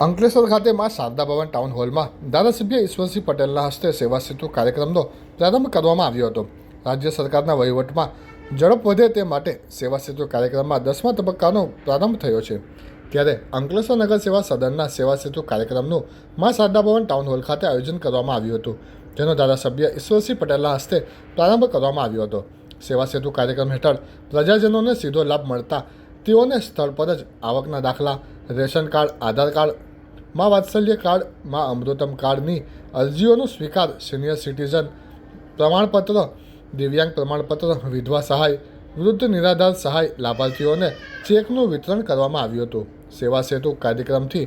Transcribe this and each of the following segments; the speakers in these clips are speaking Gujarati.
અંકલેશ્વર ખાતે માં શારદા ભવન ટાઉન હોલમાં ધારાસભ્ય ઈશ્વરસિંહ પટેલના હસ્તે સેવા સેતુ કાર્યક્રમનો પ્રારંભ કરવામાં આવ્યો હતો. રાજ્ય સરકારના વહીવટમાં ઝડપ વધે તે માટે સેવા સેતુ કાર્યક્રમમાં દસમા તબક્કાનો પ્રારંભ થયો છે. ત્યારે અંકલેશ્વર નગર સેવા સદનના સેવા સેતુ કાર્યક્રમનું માં શારદા ભવન ટાઉન હોલ ખાતે આયોજન કરવામાં આવ્યું હતું. જેનો ધારાસભ્ય ઈશ્વરસિંહ પટેલના હસ્તે પ્રારંભ કરવામાં આવ્યો હતો. સેવા સેતુ કાર્યક્રમ હેઠળ પ્રજાજનોને સીધો લાભ મળતા તેઓને સ્થળ પર જ આવકના દાખલા, રેશન કાર્ડ, આધાર કાર્ડ મા વાત્સલ્ય કાર્ડ, મા અમૃતમ કાર્ડની અરજીઓનો સ્વીકાર સિનિયર સિટીઝન પ્રમાણપત્ર, દિવ્યાંગ પ્રમાણપત્ર, વિધવા સહાય, વૃદ્ધ નિરાધાર સહાય લાભાર્થીઓને ચેકનું વિતરણ કરવામાં આવ્યું હતું. સેવા સેતુ કાર્યક્રમથી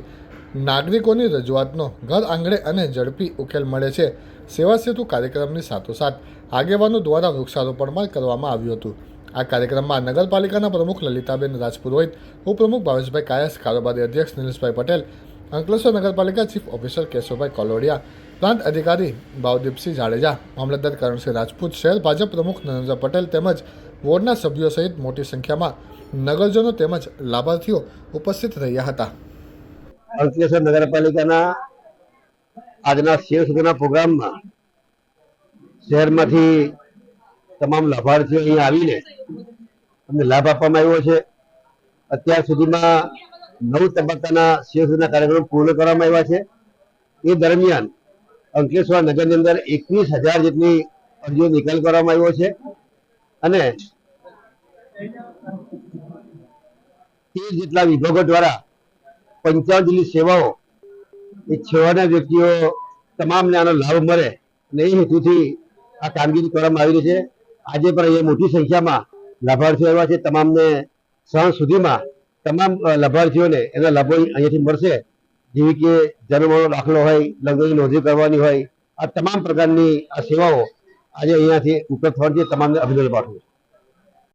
નાગરિકોની રજૂઆતનો ઘર આંગણે અને ઝડપી ઉકેલ મળે છે. સેવા સેતુ કાર્યક્રમની સાથોસાથ આગેવાનો દ્વારા વૃક્ષારોપણ પણ કરવામાં આવ્યું હતું. આ કાર્યક્રમમાં નગરપાલિકાના પ્રમુખ લલિતાબેન રાજપુરોહિત, ઉપપ્રમુખ ભાવેશભાઈ કાયસ, કારોબારી અધ્યક્ષ નિલેશભાઈ પટેલ અંકલેશ્વર નગરપાલિકા chief officer Keshavbhai Kolodiya plant અધિકારી ભાવદીપસિંહ જાડેજા, મામલતદાર કરણસિંહ રાજપૂત, શહેર ભાજપ પ્રમુખ નરેન્દ્ર પટેલ તેમજ વોર્ડના સભ્યો સહિત મોટી સંખ્યામાં નગરજનો તેમજ લાભાર્થીઓ ઉપસ્થિત રહ્યા હતા. અંકલેશ્વર નગરપાલિકાના આજના શેર સુધીના પ્રોગ્રામમાં શહેરમાંથી તમામ લાભાર્થીઓ અહીંયા આવીને અમને લાભ આપવામાં આવ્યો છે. અત્યાર સુધીમાં નવ તબક્કાના શેર કાર્યક્રમ પૂર્ણ કરવામાં આવ્યા છે. એ દરમિયાન અંકલેશ્વર નગરની અંદર એકવીસ હજાર જેટલી અરજીઓ નિકાલ કરવામાં આવ્યો છે. અને જેટલા વિભાગો દ્વારા પંચાવન જેટલી સેવાઓ એ છેવાના વ્યક્તિઓ તમામને આનો લાભ મળે અને એ હેતુથી આ કામગીરી કરવામાં આવી રહી છે. આજે પણ અહીંયા મોટી સંખ્યામાં લાભાર્થીઓ આવ્યા છે. તમામને સાંજ સુધીમાં તમામ લાભાર્થીઓને એના લાભો અહીંયાથી મળશે. જેવી કે જન્મનો દાખલો હોય, લગ્નની નોંધણી કરવાની હોય, આ તમામ પ્રકારની આ સેવાઓ આજે અહીંયાથી ઉપલબ્ધ થવાની છે. તમામને અભિનંદન પાઠવું